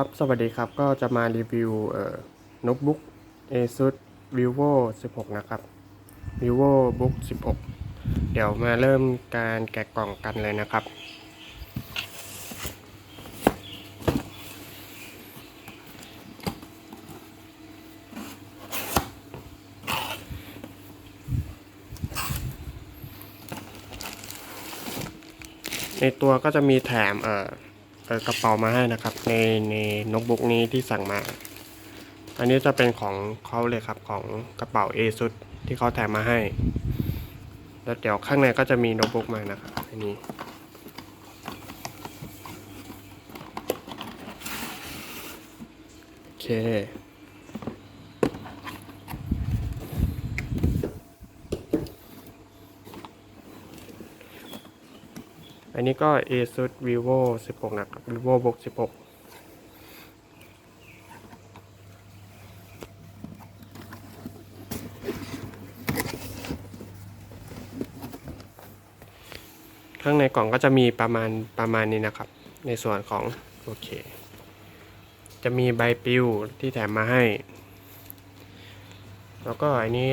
ครับ สวัสดีครับ ก็จะมารีวิวเอ่อโน้ตบุ๊ก ASUS Vivo 16 นะครับ Vivo Book 16 เดี๋ยวมาเริ่มการแกะกล่องกันเลยนะครับ ในตัวก็จะมีแถมเอ่อเอ่อ กระเป๋ามาให้นะครับ ในในโน้ตบุ๊กนี้ที่สั่งมา อันนี้จะเป็นของเขาเลยครับของกระเป๋า a ซุดที่เขาแถมมาให้ แล้วเดี๋ยวข้างในก็จะมีโน้ตบุ๊กมานะครับอันนี้โอเค อันนี้ก็ ASUS Vivo 16 นะครับ Vivo Book 16ข้างในกล่องก็จะมีประมาณประมาณนี้นะครับ ในส่วนของโอเค จะมีใบปลิวที่แถมมาให้ แล้วก็อันนี้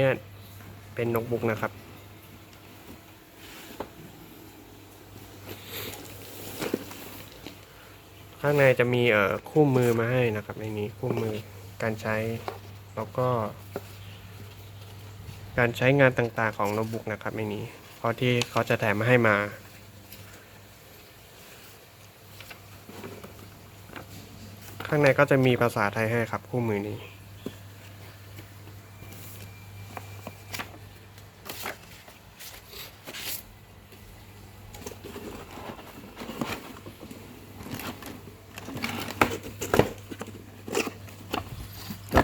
เป็นโน้ตบุ๊กนะครับ ข้างในจะมีเอ่อคู่มือมาให้นะครับในนี้คู่มือการใช้แล้วก็ การใช้งานต่างๆของโน้ตบุ๊กนะครับในนี้เพราะที่เขาจะแถมมาให้มาข้างในก็จะมีภาษาไทยให้ครับคู่มือนี้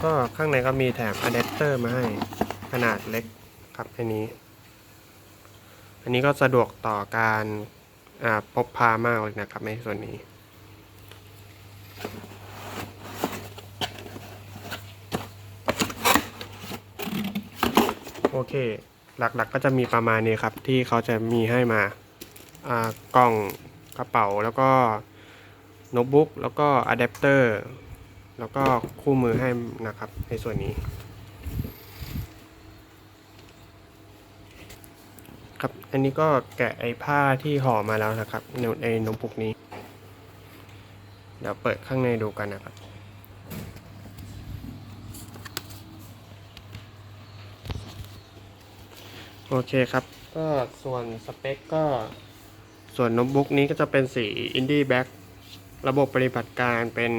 ก็ข้างในก็มีแถมอะแดปเตอร์มาให้ขนาดเล็กครับอันนี้ อันนี้ก็สะดวกต่อการพบพามากเลยนะครับในส่วนนี้ โอเค หลักๆก็จะมีประมาณนี้ครับ ที่เขาจะมีให้มาากล่องกระเป๋าแล้วก็โน้ตบุ๊กแล้วก็อะแดปเตอร์ แล้วก็คู่มือให้นะครับในส่วนนี้ ครับอันนี้ก็แกะไอ้ผ้าที่ห่อมาแล้วนะครับในในโน้ตบุ๊กนี้ เดี๋ยวเปิดข้างในดูกันนะครับโอเคครับ ก็ส่วนสเปคก็ส่วนโน้ตบุ๊กนี้ก็จะเป็นสี Indie Black ระบบปฏิบัติการเป็น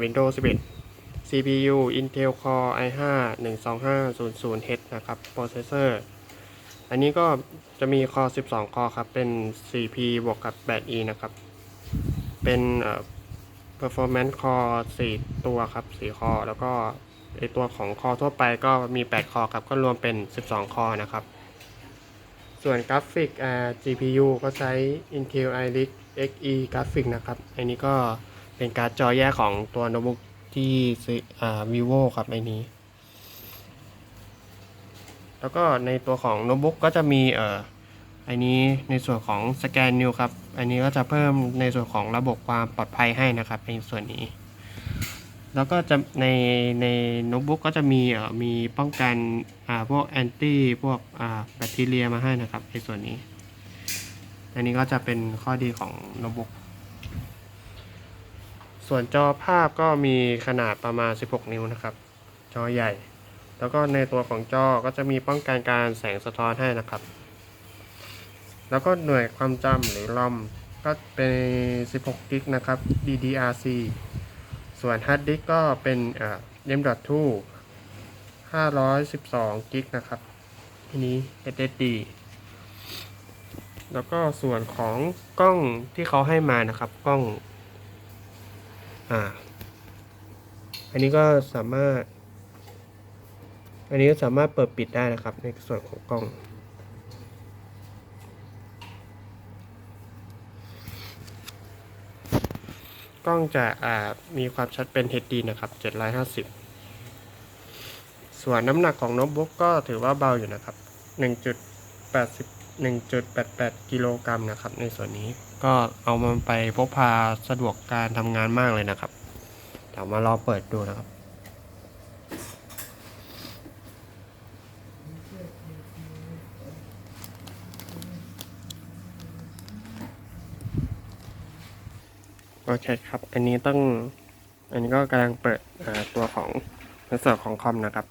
Windows 11 CPU Intel Core i5 12500H นะครับ Processor อันนี้ก็จะมี Core 12 Core ครับ เป็น 4P บวกกับ 8E นะครับ เป็น Performance Core 4 ตัวครับ 4 คอ แล้วก็ไอตัวของ Core ทั่วไปก็มี 8 คอครับ ก็รวมเป็น 12 คอนะครับ ส่วนกราฟิก GPU ก็ใช้ Intel Iris Xe กราฟิกนะครับ อันนี้ก็เป็นการ์ดจอแยกของตัวโน้ตบุ๊กที่ซื้ออ่า vivo ครับในนี้ แล้วก็ในตัวของโน้ตบุ๊กก็จะมีเอ่ออันนี้ในส่วนของสแกนนิวครับ อันนี้ก็จะเพิ่มในส่วนของระบบความปลอดภัยให้นะครับในส่วนนี้ แล้วก็จะในในโน้ตบุ๊กก็จะมีเอ่อมีป้องกันอ่าพวกแอนตี้พวกอ่าแบคทีเรียมาให้นะครับในส่วนนี้ อันนี้ก็จะเป็นข้อดีของโน้ตบุ๊ก ส่วนจอภาพก็มีขนาดประมาณ 16 นิ้วนะครับ จอใหญ่ แล้วก็ในตัวของจอก็จะมีป้องกันการแสงสะท้อนให้นะครับ แล้วก็หน่วยความจำหรือ ROM ก็เป็น 16 กิกนะครับ DDRC ส่วนฮาร์ดดิสก์ก็เป็นเอ่อ M.2 512 กิกนะครับ ทีนี้ SSD แล้วก็ส่วนของกล้องที่เขาให้มานะครับกล้องอ่าอันนี้ก็สามารถ อันนี้ก็สามารถเปิดปิดได้นะครับ ในส่วนของกล้อง กล้องจะอ่ามีความชัดเป็น HD นะครับ 750 ส่วนน้ำหนักของโน้ตบุ๊กก็ถือว่าเบาอยู่นะครับ 1.80 1.88 กิโลกรัมนะครับ ในส่วนนี้ก็เอามันไปพกพาสะดวกการทำงานมากเลยนะครับเดี๋ยวมารอเปิดดูนะครับ โอเคครับ อันนี้ต้อง อันนี้ก็กำลังเปิดตัวของในส่วนของคอมนะครับ